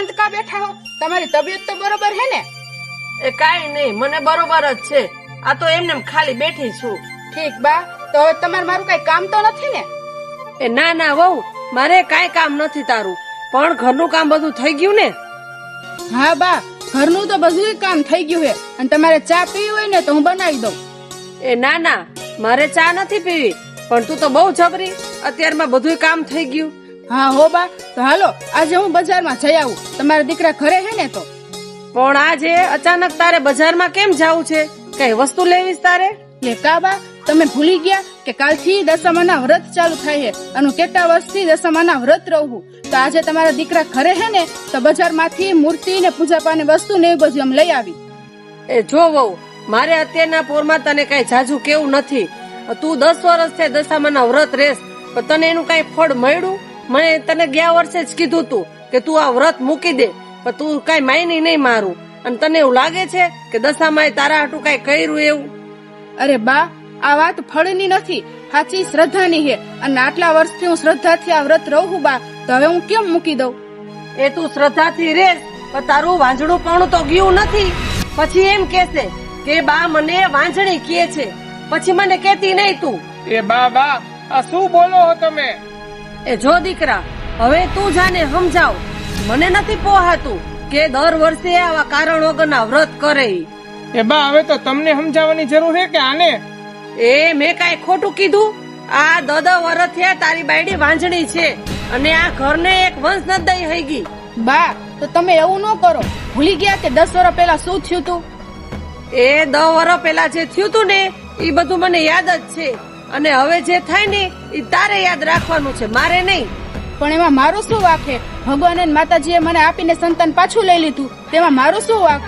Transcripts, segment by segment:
શાંત કા બેઠા હો. તમારી તબિયત તો બરોબર હે ને? એ કાંઈ નહીં મને બરોબર જ છે. આ તો એમને ખાલી બેઠી છું. ઠીક બા તો હવે તમારે મારું કઈ કામ તો નથી ને? એ ના ના વહુ મારે કાંઈ કામ નથી તારું. પણ ઘરનું કામ બધું થઈ ગયું ને? હા બા ઘરનું તો બધું કામ થઈ ગયું હે. અને તમારે ચા પીવી હોય ને તો હું બનાવી દઉં. એ ના ના મારે ચા નથી પીવી. પણ તું તો બહુ જબરી. અત્યારમાં બધું કામ થઈ ગયું. હા હો બા. તો હાલો આજે હું બજારમાં જઈ આવું. તમારા દીકરા ઘરે હે ને તો? પણ આજે અચાનક તારે બજારમાં કેમ જાવું છે? કઈ વસ્તુ લેવીશ તારે? લે કા બા તમે ભૂલી ગયા કે કાલથી દશામાના વ્રત ચાલુ થાય છે અને કેટલા વર્ષથી દશામાના વ્રત રહું તો આજે તમારા દીકરા ઘરે હે ને તો બજારમાંથી મૂર્તિ ને પૂજા પાને વસ્તુ ને એવું બધું એમ લઈ આવી. એ જો વહુ મારે અત્યારના પોરમાં તને કઈ જાજુ કેવું નથી. તું દસ વર્ષ છે દશામાના વ્રત રેસ પણ તને એનું કઈ ફળ મળ્યું? મને તને ગયા વર્ષે જ કીધું તું કે તું આ વ્રત મૂકી દે પણ તું કઈ માયની નહીં મારું. અને તને એવું લાગે છે કે દશામાં તારા હાટું કઈ કર્યું એવું? અરે બા આ વાત ફળની નથી. સાચી શ્રદ્ધાની હે. અને આટલા વર્ષથી હું શ્રદ્ધાથી આ વ્રત રહું બા તો હવે હું કેમ મૂકી દઉં? એ તું શ્રદ્ધાથી રે પણ તારું વાંજણું પણ તો ગયું નથી. પછી એમ કેસે કે બા મને વાંજણી કહે છે. પછી મને કેતી નહીં તું. એ બા બા આ શું બોલો છો તમે? એ જો દીકરા હવે તું જાને સમજાવ. મને નથી પોહાતું કે દર વર્ષે આવા કારણ વગરના વ્રત કરે. એ બા હવે તો તમને સમજાવવાની જરૂર છે કે આને? એ મેં કાંઈ ખોટું કીધું? આ દદ વરસ થયા તારી બાયડી વાંજણી છે અને આ ઘરને એક વંશ નદાઈ થઈ ગઈ. બા તો તમે એવું ન કરો. ભૂલી ગયા કે દસ વર્ષ પહેલા શું થયું તું? એ દ વરસ પહેલા જે થયું તું ને એ બધું મને યાદ જ છે. અને હવે જે થાય ને એ તારે યાદ રાખવાનું છે મારે નહીં. પણ એમાં મારું શું વાક છે? ભગવાન અને માતાજીએ મને આપીને સંતાન પાછું લઈ લીધું. તેમાં મારું શું વાક?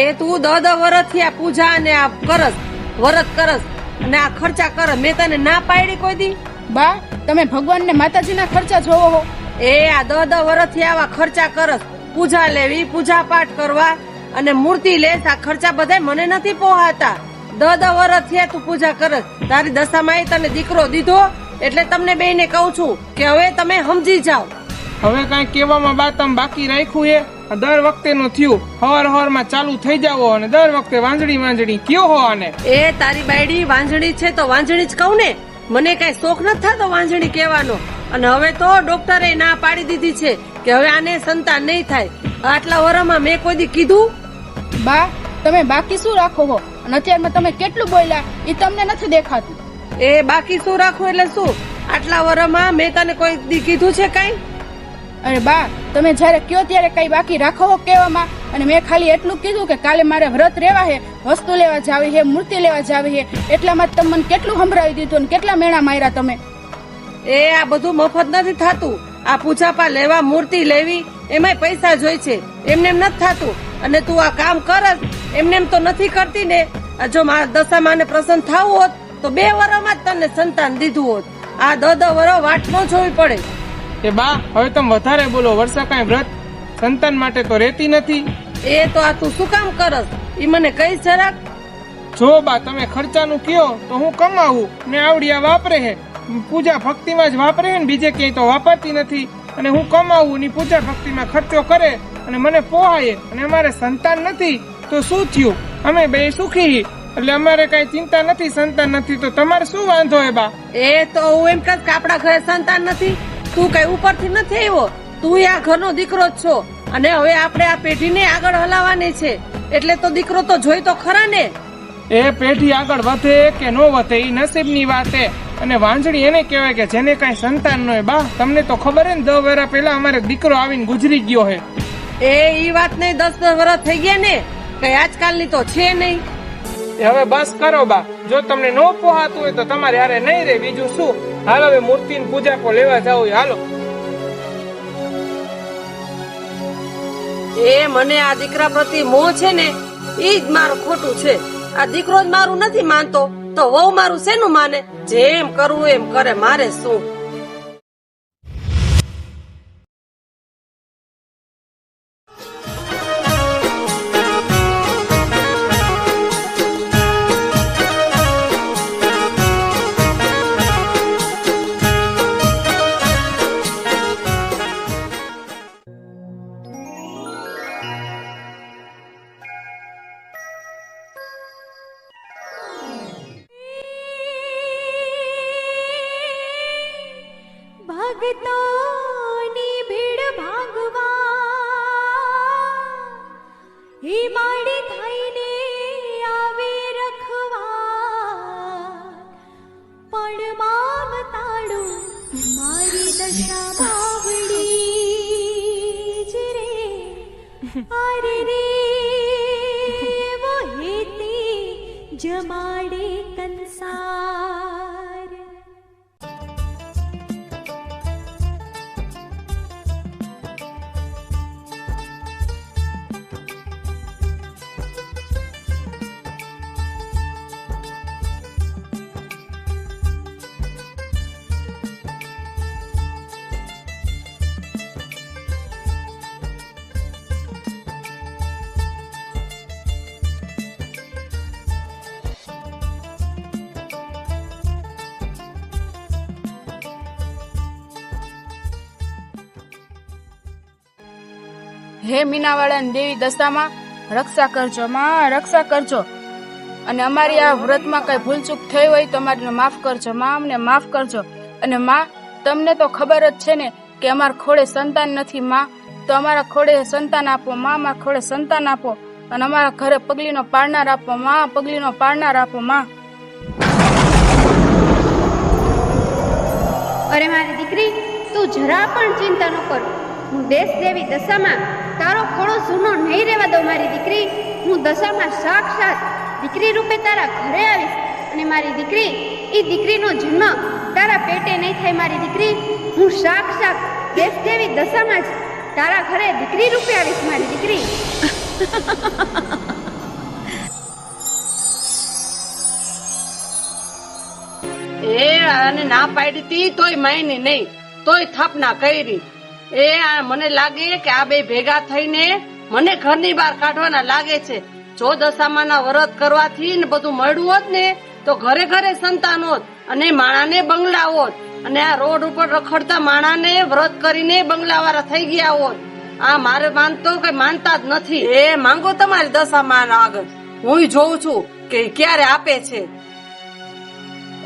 એ તું દ દ વરસથી આ પૂજા અને આ કરસ વરત કરસ અને આ ખર્ચા કરસ મેં તને ના પાડી કોઈ દી. બા તમે ભગવાન ને માતાજીના ખર્ચા જોવો હો. એ આ દહ દ વરસથી આવા ખર્ચા કરસ પૂજા લેવી પૂજા પાઠ કરવા અને મૂર્તિ લેસ આ ખર્ચા બધા મને નથી પોહાતા. દ દસ વરસ થયા તું પૂજા કરે. તારી દશામાં તને દીકરો દીધો એટલે તમને બે ને કહું છું કે હવે તમે સમજી જાઓ. હવે કઈ કેવામાં બા તમે બાકી રાખ્યું એ દર વખતે નું થયું. હવાર હવારમાં ચાલુ થઈ જાવો અને દર વખતે વાંજળી વાંજળી કયો હો આને? એ તારી બાયડી વાંજણી છે તો વાંજણી જ કહું ને. મને કઈ શોખ નથી થતો વાંજણી કહેવાનો. અને હવે તો ડોક્ટરે ના પાડી દીધી છે કે હવે આને સંતાન નહીં થાય. આટલા વર્ષમાં મેં કોઈ દી કીધું? બા તમે બાકી શું રાખો હો? અને અત્યારમાં તમે કેટલું બોલ્યા એ તમને નથી દેખાતું. એ બાકી શું રાખવું એટલે શું? આટલા વરમાં મેં તને કોઈ દી કીધું છે કઈ? અરે બા તમે જ્યારે કયો ત્યારે કઈ બાકી રાખો કેવામાં કહેવામાં. અને મેં ખાલી એટલું કીધું કે કાલે મારે વ્રત રહેવા હે વસ્તુ લેવા જાવી હે મૂર્તિ લેવા જાવી હે. એટલામાં તમે મને કેટલું સંભળાવી દીધું અને કેટલા મેણા માર્યા તમે? એ આ બધું મફત નથી થતું. આ પૂજાપા લેવા મૂર્તિ લેવી એમાંય પૈસા જોઈ છે. એમને એમ નથી થતું. અને તું આ કામ કરસ એમને એમ તો નથી કરતી ને. આ જો મારા દશામાને પ્રસન્ન થવું હોત તો બે વરમાં જ તને સંતાન દીધું હોત. આ દ દ વરો વાટ ન જોવી પડે. એ બા હવે તમે વધારે બોલો. વર્ષા કઈ વ્રત સંતાન માટે તો રહેતી નથી? એ તો આ તું શું કામ કરસ? ઈ મને કઈ જરાક જો બા તમે ખર્ચાનું કયો તો હું કમાવું ને આવડિયા વાપરે હે. પૂજા ભક્તિમાં જ વાપરે હે ને બીજે ક્યાંય તો વાપરતી નથી. અને હું કમાવું ની પૂજા ભક્તિમાં ખર્ચો કરે અને મને પોહાય અને અમારે સંતાન નથી, તો શું થયું? અમે બે સુખી. એટલે અમારે કઈ ચિંતા નથી, સંતાન નથી, તો તમારે શું વાંધો હે બા? એ તો હું એમ કે આપણા ઘરે સંતાન નથી. તું કઈ ઉપરથી નથી આવ્યો? તું આ ઘરનો દીકરો જ છો. અને હવે આપણે આ પેઢીને આગળ હલાવવાની છે. એટલે તો દીકરો તો જોઈ તો ખરા ને. એ પેઢી આગળ વધે કે નો વધે એ નસીબની વાત છે અને વાંજણી એને કહેવાય કે જેને કઈ સંતાન ન હોય બા તમને તો ખબર હે ને દસ વર્ષ પહેલા અમારે દીકરો આવીને ગુજરી ગયો હે. એ ઈ વાત નહીં દસ દસ વર્ષ થઈ ગયા ને કઈ આજકાલની તો છે નહીં. હવે બસ કરો બા. જો તમને નો પોહાતું હોય તો તમારે હારે નહીં રે. બીજું શું? હાલો હવે મૂર્તિની પૂજા કો લેવા જાવ હાલો. એ મને આ દીકરા પ્રતિ મોહ છે ને ઈ જ મારું ખોટું છે. આ દીકરો જ મારું નથી માનતો, તો વહુ મારું શેનું માને? જેમ કરવું એમ કરે, મારે શું? હે મીનાવાળાની દેવી દશામાં રક્ષા કરજો, માં, રક્ષા કરજો. અને અમારી આ વ્રતમાં કઈ ભૂલચૂક થઈ હોય તો અમારીને માફ કરજો, માં, અમને માફ કરજો. અને માં, તમને તો ખબર જ છે ને કે અમારા ખોડે સંતાન નથી, માં. તો અમારા ખોડે સંતાન આપો, માં, અમારા ખોડે સંતાન આપો. અને અમારા ઘરે પગલીનો પાડનાર આપો, માં, પગલીનો પાડનાર આપો, માં. અરે મારી દીકરી, તું જરા પણ ચિંતા ન કર. હું દેશ દેવી દશામાં તારો ખોળો સૂનો નહીં રહેવા દઉં મારી દીકરી. હું દશામાં સાક્ષાત દીકરી રૂપે તારા ઘરે આવીશ અને મારી દીકરી, એ દીકરીનો જન્મ તારા પેટે નહીં થાય મારી દીકરી. હું સાક્ષાત દેશ જેવી દશામાં જ તારા ઘરે દીકરી રૂપે આવીશ મારી દીકરી. એ આને ના પાડી તી તોય માયની નહીં, તોય થાપના કરી. એ આ મને લાગે કે આ બે ભેગા થઈને મને ઘરની બહાર કાઢવાના લાગે છે. જો દશામાના વ્રત કરવાથી ને બધું મળ્યું હોત ને તો ઘરે ઘરે સંતાન હોત અને માણાને બંગલા હોત અને આ રોડ ઉપર રખડતા માણાને વ્રત કરીને બંગલાવાળા થઈ ગયા હોત. આ મારે માનતો કે માનતા જ નથી. એ માંગો તમારી દશામાના આગળ. હું જોઉં છું કે ક્યારે આપે છે.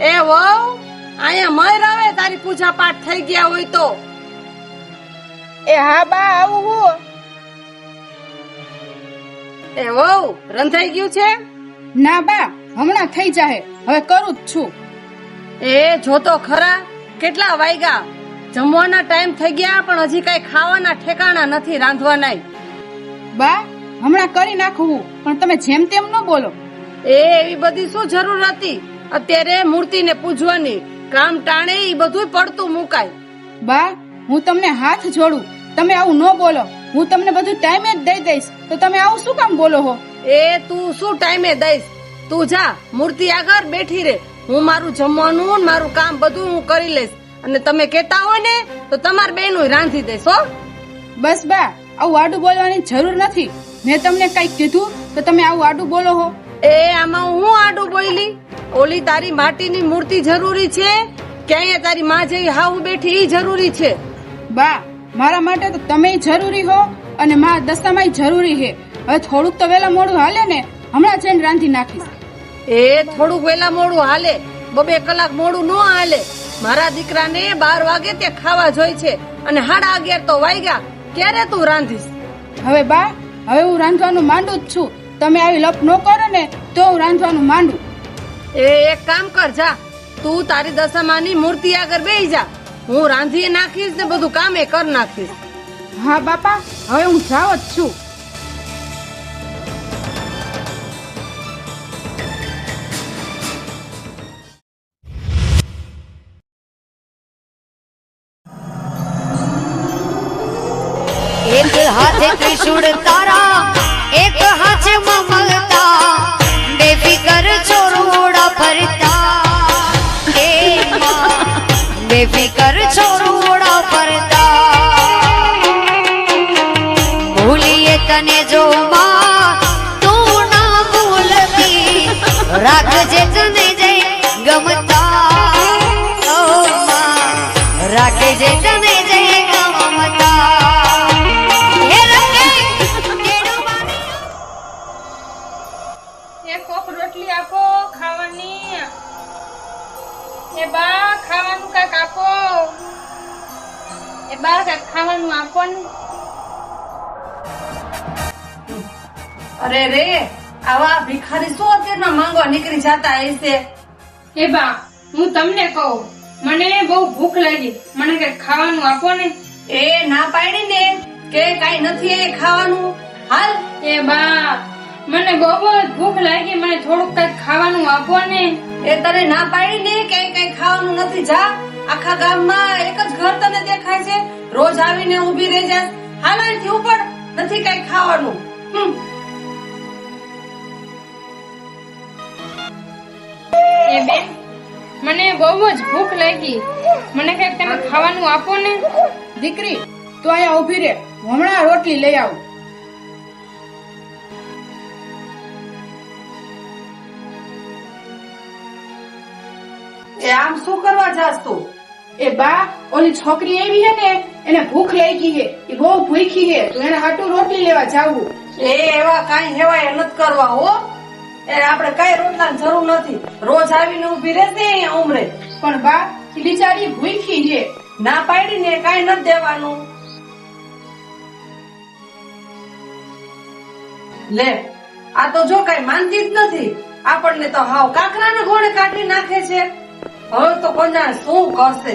એ વહુ અહીંયા મર આવે તારી પૂજા પાઠ થઈ ગયા હોય તો. એ હા બા આવું હું. એ વહુ રંધાઈ ગયું છે? ના બા હમણાં થઈ જાહે. હવે કરું જ છું. એ જો તો ખરા કેટલા વાગ્યા જમવાના ટાઈમ થઈ ગયા પણ હજી કઈ ખાવાના ઠેકાણા નથી રાંધવાના બા હમણાં કરી નાખવું પણ તમે જેમ તેમ ન બોલો. એ એવી બધી શું જરૂર હતી? અત્યારે મૂર્તિને પૂજવાની કામ ટાણે એ બધું પડતું મુકાય. બા હું તમને હાથ જોડું. તમે આવું ન બોલો. હું તમને બધું ટાઈમે જ દઈ દઈશ. તો તમે આવું શું કામ બોલો હો? એ તું શું ટાઈમે દઈશ? તું જા મૂર્તિ આગળ બેઠી રે હું મારું જમવાનું મારું કામ બધું હું કરી લઈશ. અને તમે કેતા હોય ને તો તમાર બેનું રાંધી દઈશ હો. બસ બા આવું આડું બોલવાની જરૂર નથી. મેં તમને કઈ કીધું તો તમે આવું આડું બોલો હો. એ આમાં હું આડું બોલી? ઓલી તારી માટીની મૂર્તિ જરૂરી છે? કે અહીંયા તારી માં જેવી હાવ બેઠી ઈ જરૂરી છે? બા મારા માટે તો તમે જરૂરી હો અને મારા દસ્તામાં જરૂરી છે હવે થોડુંક તો વેલા મોડું હાલે ને હમણાં જઈને રાંધી નાખીશ. એ થોડુંક વેલા મોડું હાલે બબે કલાક મોડું ન હાલે. મારા દીકરાને બાર વાગે તે ખાવા જોઈ છે અને સાડા અગિયાર તો વાગ્યા. ક્યારે તું રાંધીશ? હવે બા હવે હું રાંધવાનું માંડું જ છું. તમે આવી લપ ન કરો ને તો હું રાંધવાનું માંડું. એ એક કામ કર જા. તું તારી દશામાની મૂર્તિ આગળ બેહી જા. હું રાંધી નાખીશ ને બધું કામે કર નાખીશ. હા, બાપા, હવે હું જાવ જ છું. ખાવાનું આપો ને અરે રે આવા ભિખારી શું અત્યારના માંગવા નીકળી જતા હશે? એ બા હું તમને કહું મને બહુ ભૂખ લાગી. મને કઈ ખાવાનું આપો ને? એ ના પાડી ને કે કઈ નથી એ ખાવાનું? હાલ. એ બા મને બહુ ભૂખ લાગી મને થોડુંક કઈ ખાવાનું આપો ને. એ તને ના પાડી ને કે કઈ ખાવાનું નથી જા. આખા ગામમાં એક જ ઘર તને દેખાય છે. રોજ આવીને ઊભી રહી જાય હાલ અહીંથી ઉપર નથી કઈ ખાવાનું. એ બેન મને બહુ જ ભૂખ લાગી. મને કંઈક તમે ખાવાનું આપો ને. દીકરી તું અહીંયા ઊભી રે હમણાં રોટલી લઈ આવું. આમ શું કરવા જાસ તું? એ બા ઓલી છોકરી એવી હે ને એને ભૂખ લાગી હે એ બહુ ભૂખી હે તું એને હાટું રોટલી લેવા જાવું. એ એવા કાઈ હેવાય નથી કરવા હો. એ આપણે કઈ રોટલા જરૂર નથી. રોજ આવીને ઊભી રહેશે અહીંયા ઉમરે. પણ બા એ બિચારી ભૂખી હે ના પાડીને કાઈ નથી દેવાનું. લે આ તો જો કઈ માનતી જ નથી. આપણને તો હાવ કાકરાના ઘોડે કાઢી નાખે છે. હવે તો કોના શું કરશે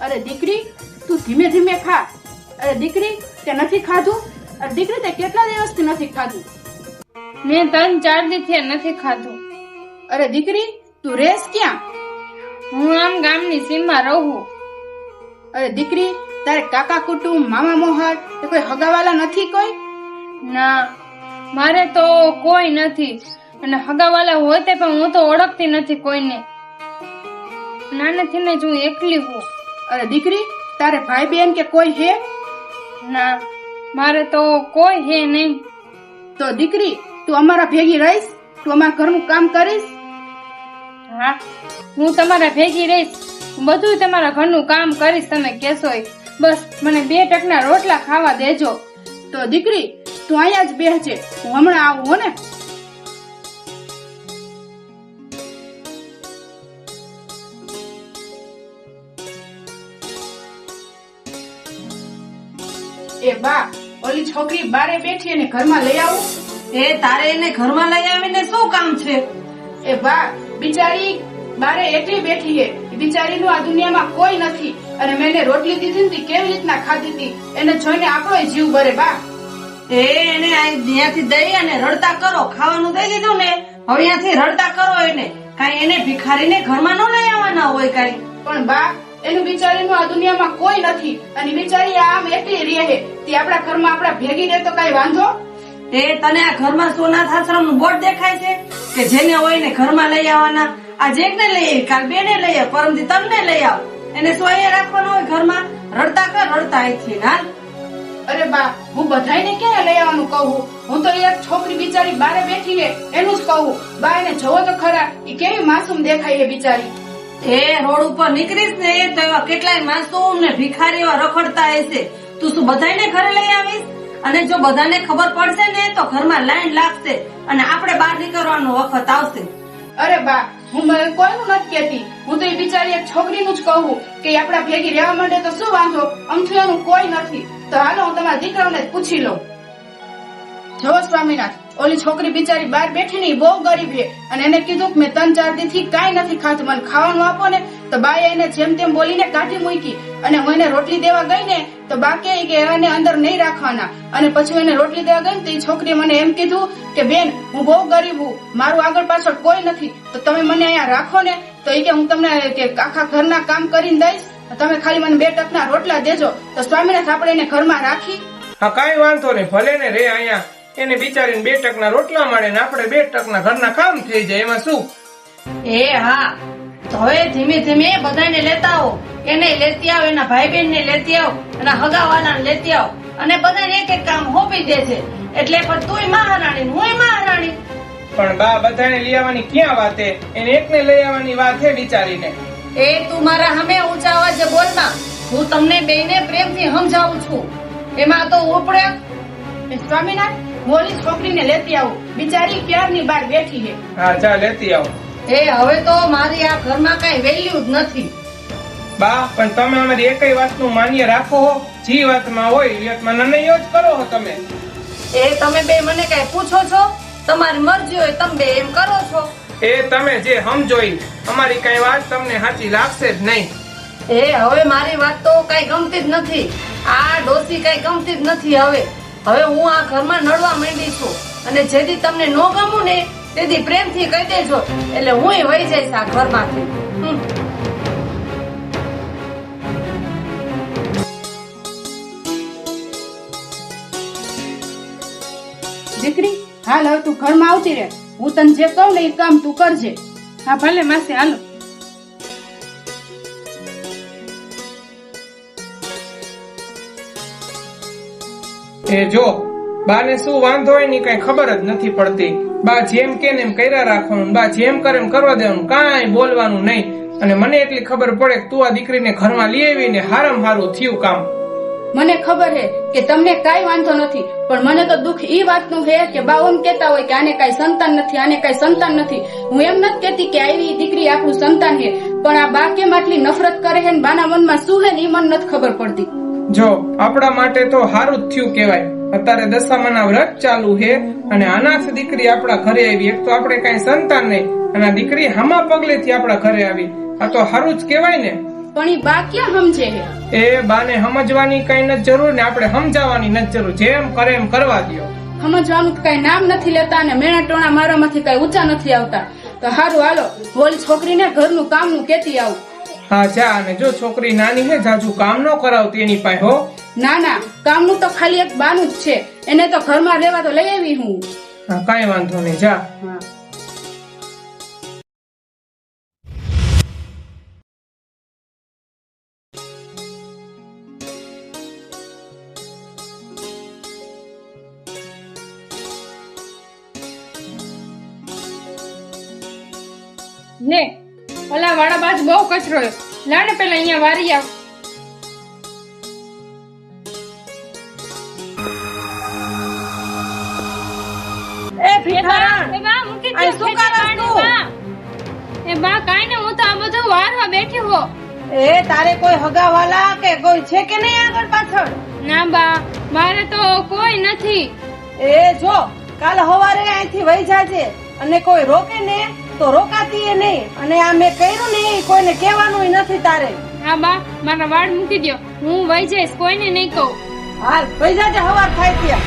અરે દીકરી તું ધીમે ધીમે ખા અરે દીકરી તે નથી ખાધું અરે દીકરી તે કેટલા દિવસથી નથી ખાધું મેં ત્રણ ચાર દિવસથી નથી ખાધું અરે દીકરી તું રેસ ક્યાં હું આમ ગામની સીમમાં રહું અરે દીકરી તારે કાકા કુટુંબ મામા મોહર કે કોઈ હગાવાલા નથી કોઈ? ના મારે તો કોઈ નથી. અને હગાવાલા હોય તે પણ હું તો ઓળખતી નથી કોઈને. નાનાથી ને જ હું એકલી હું. અરે દીકરી તારે ભાઈ બહેન કે કોઈ હે? ના મારે તો કોઈ હે નહીં. તો દીકરી તું અમારા ભેગી રહીશ? તું અમારા ઘરનું કામ કરીશ? હા હું તમારા ભેગી રહીશ. બધું તમારા ઘરનું કામ કરીશ તમે કહેશો. બસ મને બે ટકના રોટલા ખાવા દેજો. તો દીકરી તું અહીંયા જ બેસજે હું હમણાં આવું હો ને? એ બા ઓલી છોકરી બારે બેઠી અને ઘરમાં લઈ આવું? એ તારે એને ઘરમાં લઈ આવીને શું કામ છે? એ બા બિચારી બારે એટલી બેઠી છે. એ બિચારીનું આ દુનિયામાં કોઈ નથી. અને મેં એને રોટલી દીધી ને કેવી રીતના ખાધી હતી એને જોઈને આપણો જીવ બરે બા. એ એને અહીંયાથી દઈ અને રડતા કરો ખાવાનું દઈ દીધું ને હવે અહીંયાથી રડતા કરો એને. કાઈ એને ભિખારીને ઘરમાં ન લઈ આવવાના હોય કાઈ? પણ બા એનું બિચારીનું આ દુનિયામાં કોઈ નથી. અને બિચારી આમ એકલી રહે તે આપણા ઘરમાં આપણા ભેગી રહે તો કઈ વાંધો? એ તને આ ઘરમાં સોનાથ આશ્રમનું બોર્ડ દેખાય છે? કે જેને હોય ને ઘરમાં લઈ આવવાના? આ જેકને લઈ કાલ બેને લઈ આવ પરમથી તમને લઈ આવ. એને અહીંયા રાખવાનો હોય ઘરમાં રડતા કર રડતા અહીંથી ના? અરે બા હું બધાયને ક્યાં લઈ આવવાનું કહું? હું તો એક છોકરી બિચારી બારે બેઠી ને એનું જ કહું. બા એને જોવો તો ખરા એ કેવી માસૂમ દેખાય એ બિચારી. એ રોડ ઉપર નીકળીશ ને તો એવા કેટલાય માસૂમ ને ભિખારી એવા રખડતા હશે. તું શું બધાયને ઘરે લઈ આવીશ? અને જો બધાને ખબર પડશે ને તો ઘરમાં લાઈન લાગશે અને આપણે બહાર નીકળવાનો વખત આવશે. અરે બા, હું મને કોઈનું નથી કહેતી. હું તો એ બિચારી એક છોકરીનું જ કહું કે આપણા ભેગી રહેવા માંડે તો શું વાંધો? અમથું એનું કોઈ નથી. તો હાલો, હું તમારા દીકરાઓને પૂછી લઉં. જો સ્વામીનાથ ઓલી છોકરી બિચારી બહાર બેઠી ને બહુ ગરીબ છે. અને એને કીધું કે મેં ત્રણ ચારથી કાંઈ નથી ખાધું, મને ખાવાનું આપો ને. તો બાએ એને જેમ તેમ બોલીને કાઢી મૂકી. અને હું એને રોટલી દેવા ગઈ ને, તો બા કે એને અંદર નહીં રાખવાના. અને પછી એને રોટલી દેવા ગઈ ને, તો એ છોકરીએ મને એમ કીધું કે, બેન, હું બહુ ગરીબ હું. મારું આગળ પાછળ કોઈ નથી. તો તમે મને અહીંયા રાખો ને. તો એ કે, હું તમને કે આખા ઘરના કામ કરીને દઈશ. તમે ખાલી મને બે ટકના રોટલા દેજો. તો સ્વામીનાથ આપણે એને ઘરમાં રાખી. હા, કઈ વાંધો નહીં. ભલે ને રે અહીંયા. એને બિચારીને બે ટકના રોટલા મળે ને આપણે બે ટકના ઘરના કામ થઈ જાય. એમાં શું? એ હા હવે ધીમે ધીમે બધાને લેતા આવો. એને લેતી આવો એના ભાઈ બહેન ને લેતી આવો એના હગાવાલા લેતી આવો. અને બધાને એક એક કામ હોપી દે છે. એટલે પણ તુંય મહારાણી હુંય મહારાણી. પણ બા બધાને લઈ આવવાની ક્યાં વાત હે? એને એકને લઈ આવવાની વાત હે બિચારીને. એ તું મારા હમે ઊંચા અવાજે બોલમાં હું તમને બેને પ્રેમથી સમજાવું છું. એમાં તો ઉપડે. સ્વામિનારાયણ? સ્વામીનાથ મોલી છોકરીને લેતી આવું. બિચારી ક્યારની બહાર બેઠી હે હા જા લેતી આવો. એ હવે તો મારી આ ઘરમાં કઈ વેલ્યુ જ નથી. બા પણ તમે અમારી એકય વાતનું માન્ય રાખો હો. જે વાતમાં હોય એ વાતમાં નનૈયો જ કરો હો તમે. એ તમે બે મને કઈ પૂછો છો? તમારી મરજી હોય તમે બે એમ કરો છો. એ તમે જે સમજો ઈ. અમારી કઈ વાત તમને સાચી લાગશે જ નહીં. એ હવે મારી વાત તો કઈ ગમતી જ નથી. આ ડોસી કઈ ગમતી જ નથી હવે. હવે હું આ ઘરમાં નડવા માંડી છું. અને જેથી તમને ન ગમું ને, તેથી પ્રેમથી કહી દેજો. એટલે હું વહી જઈશ આ ઘરમાંથી. દીકરી, હાલ હવે તું ઘરમાં આવતી રહે. હું તને જે કહું ને એ કામ તું કરજે. હા, ભલે માસી, હાલો. એ જો, બાને શું વાંધો હોયની કઈ ખબર જ નથી પડતી. બા જેમ કે એમ કર્યા રાખવાનું, બા જેમ કરે એમ કરવા દેવાનું, કાંઈ બોલવાનું નહીં. અને મને એટલી ખબર પડે કે તું આ દીકરીને ઘરમાં લઈ આવીને હારામ હારું થયું કામ. મને ખબર હે કે તમને કાઈ વાંધો નથી, પણ મને તો દુઃખ ઈ વાતનું હે કે બા એમ કેતા હોય કે આને કાઈ સંતાન નથી, આને કાઈ સંતાન નથી. હું એમ નથી કેતી કે આવી દીકરી આપણું સંતાન હે, પણ આ બા કેમ આટલી નફરત કરે હે ને બાના મનમાં શું હે ને ઈ મને નથી ખબર પડતી. જો આપણા માટે તો હારું જ થયું કેવાય અત્યારે દશામાના વ્રત ચાલુ છે અને અનાથ દીકરી આપણા ઘરે આવી. એક તો આપણે કઈ સંતાન નહીં અને દીકરી હામા પગલેથી આપણા ઘરે આવી. આ તો હારું જ કેવાય ને. પણ એ બા ક્યાં સમજે એ એ બાને સમજવાની કઈ નથી જરૂર ને આપણે સમજાવવાની નથી જરૂર. જેમ કરે એમ કરવા દ્યો. સમજવાનું કઈ નામ નથી લેતા અને મેણા ટોણા મારવામાંથી કઈ ઊંચા નથી આવતા. તો હારું હાલો બોલી છોકરીને ઘરનું કામનું કેતી આવું. હા જા અને જો છોકરી નાની હે જાજુ કામ ન કરાવતી એની પાસે હો. ના ના કામનું તો ખાલી એક બાનું જ છે. એને તો ઘરમાં રહેવા તો લઈ આવી હું. હા કાંઈ વાંધો નહીં જા. હા. કચરો લાને પેલા અહીંયા વારી આવ. એ ભીખારણ એ બા મૂકી દે શું કરસ તું? એ બા કાઈ ને હું તો આ બધું વારવા બેઠી હો. એ તારે કોઈ હગાવાલા કે કોઈ છે કે નહીં આગળ પાછળ? ના બા મારે તો કોઈ નથી. એ જો કાલ હવારે અહીંથી વહી જાજે અને કોઈ રોકે ને તો રોકાતી નહીં. અને આ મેં કર્યું ને કોઈને કહેવાનું નથી તારે. હા બા મારા વાળ મૂકી દો હું વહી જઈશ કોઈને નહીં કહું. હાલ વહી જાજે હવાર થાય ત્યાં.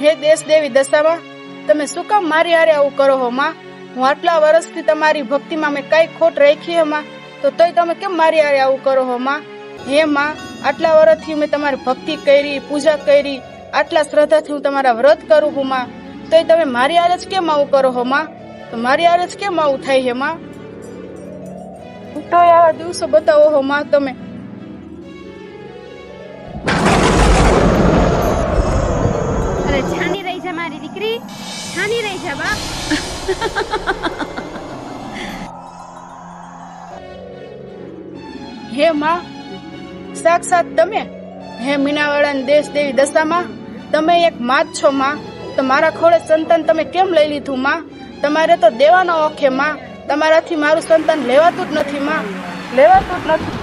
હે દેશ દેવી દશામાં તમે શું કામ મારી હારે આવું કરો હો માં? હું આટલા વર્ષથી તમારી ભક્તિમાં મેં કઈ ખોટ રાખી એમાં તો તોય તમે કેમ મારી આરે આવું કરો હો, માં? હે, માં, આટલા વર્ષથી મેં તમારી ભક્તિ કરી, પૂજા કરી, આટલા શ્રદ્ધાથી હું તમારા વ્રત કરું હું માં? તોય તમે મારી આરે જ કેમ આવું કરો હો, માં? તો મારી આરે જ કેમ આવું થાય હે, માં? તોય આવા દિવસો બતાવો હો, માં, તમે. અરે છાની રહી છે મારી દીકરી. છાની રહી છે, બા. હે, માં, સાક્ષાત તમે, હે, મીનાવાળાની દેશ દેવી દશામાં, તમે એક માં છો, માં. તો મારા ખોળે સંતાન તમે કેમ લઈ લીધું, માં? તમારે તો દેવાનો ઓખે માં. તમારાથી મારું સંતાન લેવાતું જ નથી, માં. લેવાતું જ નથી.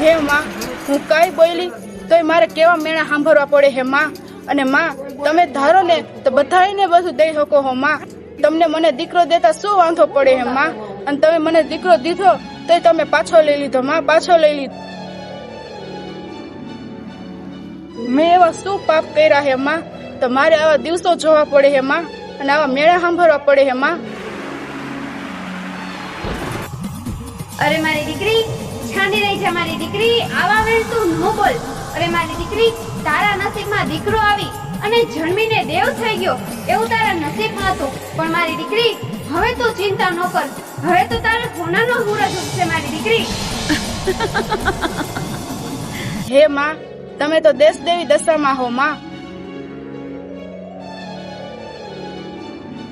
હે, માં, હું કઈ બોલી તોય મારે કેવા મેણા સાંભળવા પડે હે માં? અને માં, તમે ધારો ને તો બધાને બધું દઈ શકો હો માં. તમને મને દીકરો દેતા શું વાંધો પડે હે માં? અને તમે મને દીકરો દીધો, તોય તમે પાછો લઈ લીધો, માં, પાછો લઈ લીધો. મેં એવા શું પાપ કર્યા હે માં? તો મારે આવા દિવસો જોવા પડે હે માં? અને આવા મેળા સાંભળવા પડે હે માં? અરે મારી દીકરી, છાની રહી છે મારી દીકરી. આવા વેલ તું ન બોલ. અરે મારી દીકરી તારા નસીબમાં દીકરો આવી અને જન્મીને દેવ થઈ ગયો. એવું તારા નસીબમાં હતું. પણ મારી દીકરી, હવે તું ચિંતા ન કર. હવે તો તારા સોનાનો સૂરજ ઉગશે મારી દીકરી. હે માં, તમે તો દેશ દેવી દશામાં હો, માં.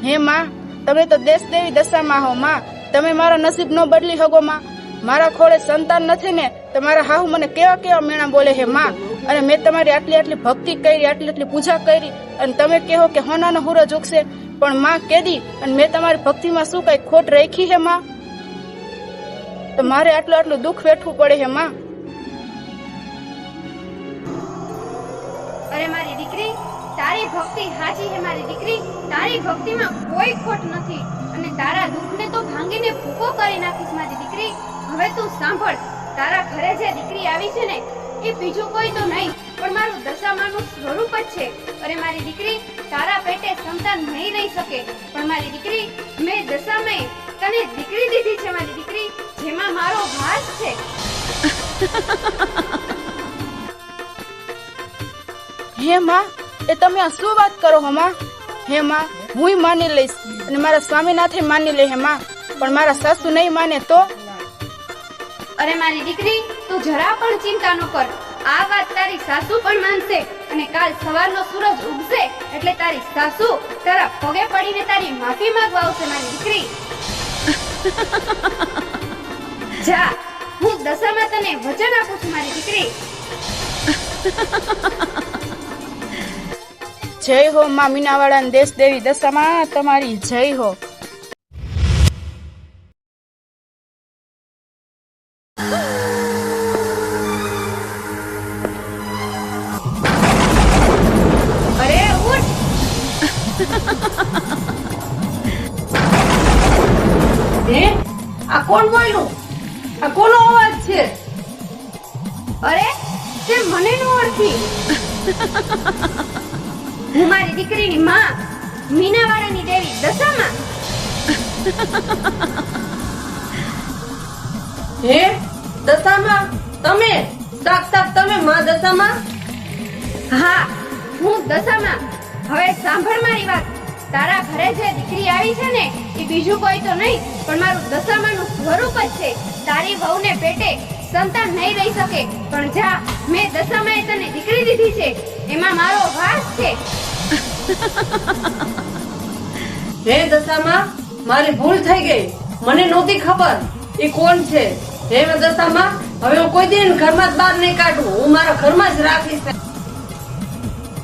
હે માં, તમે તો દેશ દેવી દશામાં હો, માં. તમે મારો નસીબ નો બદલી શકો, માં. મારા ખોળે સંતાન નથી ને તો મારા હાહુ મને કેવા કેવા મેણા બોલે હે માં? અને મેં તમારી આટલી આટલી ભક્તિ કરી, આટલી આટલી પૂજા કરી, અને તમે કહો કે હોનાનો હુરો ઉગશે પણ માં, કેદી, અને મેં તમારી ભક્તિમાં શું કઈ ખોટ રાખી હે માં? તો મારે આટલું આટલું દુઃખ વેઠવું પડે હે માં? અરે મારી દીકરી, તારી ભક્તિ હાજી હે મારી દીકરી. તારી ભક્તિમાં કોઈ ખોટ નથી. અને તારા દુઃખને તો ભાંગીને ભૂકો કરી નાખીશ મારી દીકરી. હવે તું સાંભળ. તારા ઘરે જે દીકરી આવી છે ને, એ બીજું કોઈ તો નહીં. પણ મારું દશામાનું સ્વરૂપ જ છે. અને મારી દીકરી, તારા પેટે સંતાન નહીં રહી શકે. પણ મારી દીકરી, મેં દશામાં તને દીકરી દીધી છે, મારી દીકરી, જેમાં મારો વાસ છે. હે માં, એ તમે શું વાત કરો હમા હે માં હું માની લઈશ અને મારા સ્વામીનાથે માની લે હે માં. પણ મારા સાસુ નહીં માને તો? અરે મારી દીકરી તું જરા પણ ચિંતા ન કર. આ વાત તારી સાસુ પણ માનશે અને કાલ સવારનો સૂરજ ઉગશે એટલે તારી સાસુ તારા પગે પડીને તારી માફી માંગવા આવશે મારી દીકરી. જા હું દશામાં તને વચન આપું છું મારી દીકરી. જય હો મા મીનાવાળા દેશ દેવી દશામાં તમારી જય હો. કોણ બોલ્યું? આ કોનો અવાજ છે? અરે, તે મને ન ઓળખી. હું મારી દીકરીની માં મીનાવાળાની દેવી દશામાં. હે, દશામાં? તમે? સાક્ષાત તમે માં દશામાં? હા, હું દશામાં. હવે સાંભળ મારી વાત. તારા ઘરે જે દીકરી આવી છે ને, એ બીજું કોઈ તો નહીં, પણ મારું દશામાનું સ્વરૂપ જ છે. તારી વહુને પેટે સંતાન નહીં રહી શકે, પણ જા, મેં દશામાએ તને દીકરી દીધી છે. એમાં મારો વાસ છે. હે દશામાં, મારી ભૂલ થઈ ગઈ. મને નહોતી ખબર એ કોણ છે. હે દશામાં, હવે હું કોઈ દિન ઘરમાં જ બહાર નહીં કાઢું. હું મારા ઘરમાં જ રાખીશ.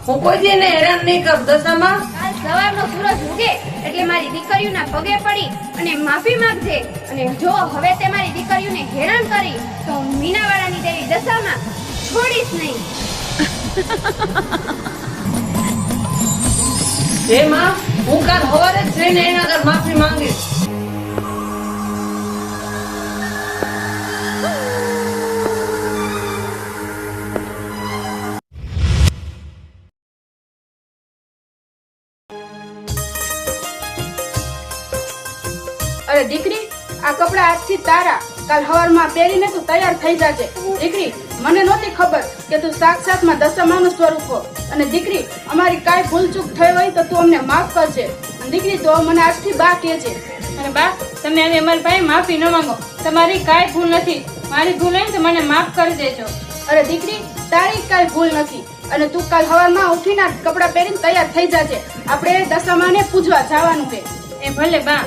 હું કોઈ દિન હેરાન નહીં કરું. દશામાં સવારનો સૂરજ ઉગે એટલે મારી દીકરીઓના પગે પડી અને માફી માંગજે. અને જો હવે તે મારી દીકરીઓને હેરાન કરી, તો હું મીનાવાળાની દેવી દશામાં છોડીશ નહીં. હે માં હું કાલ સવારે જઈને એના માફી માંગીશ. તારા કાલ હવારમાં પહેરીને તું તૈયાર થઈ જાજે. દીકરી મને નહોતી ખબર કે તું સાક્ષાતમાં દશામાનું સ્વરૂપ હો. અને દીકરી અમારી કાંઈ ભૂલચૂક થઈ હોય તો તું અમને માફ કરજે. અને દીકરી તો મને આજથી બા કહેજે. અને બા તમે હવે અમારી પાસે માફી ન માંગો. તમારી કાંઈ ભૂલ નથી. મારી ભૂલ હોય તો મને માફ કરી દેજો. અરે દીકરી તારી કાંઈ ભૂલ નથી. અને તું કાલ હવારમાં ઉઠીને કપડાં પહેરીને તૈયાર થઈ જાજે. આપણે દશામાને પૂજવા જવાનું છે. એ ભલે બા.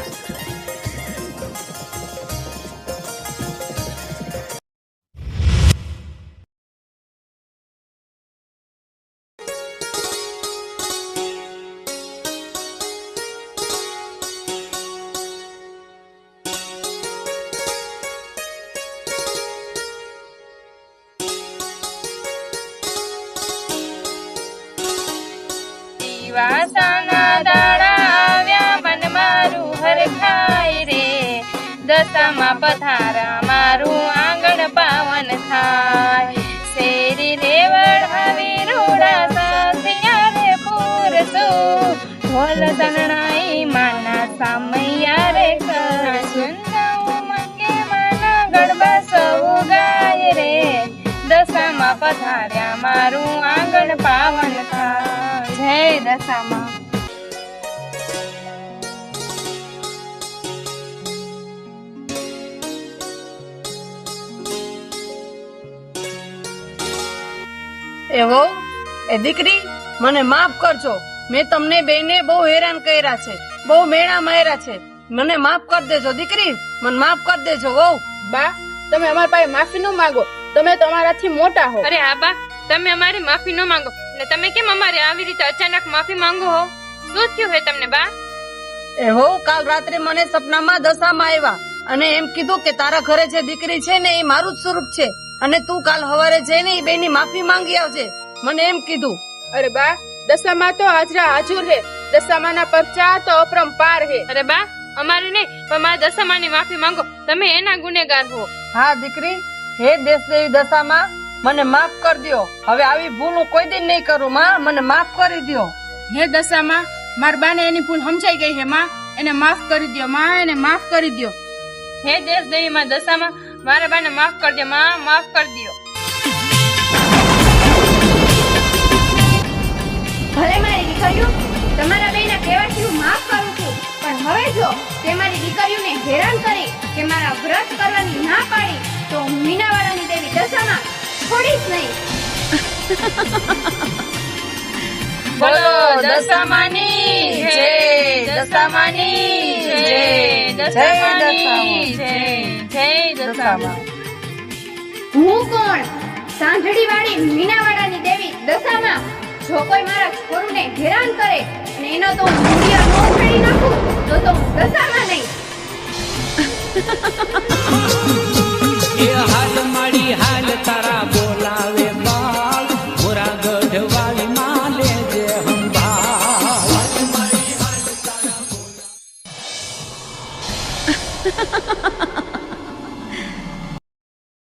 દશામાં પથારા મારું આંગણ પાવન થાય. શેરી રેવડ આવી રૂડા રે પૂરતું. ઢોલ તણાઈ માના સામૈયા રે કરશું માના ગરબા સૌ ગાય રે. દશામાં પથાર્યા મારું આંગણ પાવન થાય. જય દશામાં. એ હો એ દીકરી મને માફ કરજો. મેં તમને બેને બહુ હેરાન કર્યા છે બહુ મેણા માર્યા છે. મને માફ કરી દેજો દીકરી મને માફ કરી દેજો હો બા તમે અમારા પાસે માફી ન માંગો. તમે તમારાથી મોટા હો. અરે હા બા તમે અમારી માફી ન માંગો. ને તમે કેમ અમારે આવી રીતે અચાનક માફી માંગો હો? શું થયું હે તમને બા? એ વહુ કાલ રાત્રે મને સપનામાં દશામાં આવ્યા. અને એમ કીધું કે તારા ઘરે જે દીકરી છે ને એ મારું જ સ્વરૂપ છે. અને તું કાલ સવારે જઈને એ બેની માફી માંગી આવજે. મને એમ કીધું. અરે બા દશામાં તો હાજરા હાજર હે. દશામાના પરચા તો અપરંપાર હે. અરે બા અમારે નહીં પણ મારા દશામાની માફી માંગો. તમે એના ગુનેગાર હો. હા દીકરી હે દેશદેવી દશામાં મને માફ કરી દ્યો. હવે આવી ભૂલ હું કોઈ દિન નહીં કરું માં. મને માફ કરી દ્યો. હે દશામાં મારા બાને એની ભૂલ સમજાઈ ગઈ હે માં. એને માફ કરી દ્યો માં. એને માફ કરી દયો. હે દેશદેવી માં દશામાં મારા બાને માફ કરજે માં માફ કરી દો ભલે મારી દીકરીઓ તમારા બેના કહેવાથી હું માફ કરું છું પણ હવે જો તે મારી દીકરીઓને હેરાન કરી કે મારા વ્રત કરવાની ના પાડી તો હું મીનાવાળાની દેવી દશામાં છોડીશ નહીં. બોલો દશામાની જય દશામાની જય દશામાની જય. જય હું કોણ? સાંજડી વાળી મીનાવાળાની દેવી દશામાં? જો કોઈ મારા ગુરુને હેરાન કરે અને એનો તો મૂલ્ય નાખું તો તો દશામાં નહીં. તારા બોલાવે બાળ. મોરા ગઢવાળી માલે Ha ha ha ha!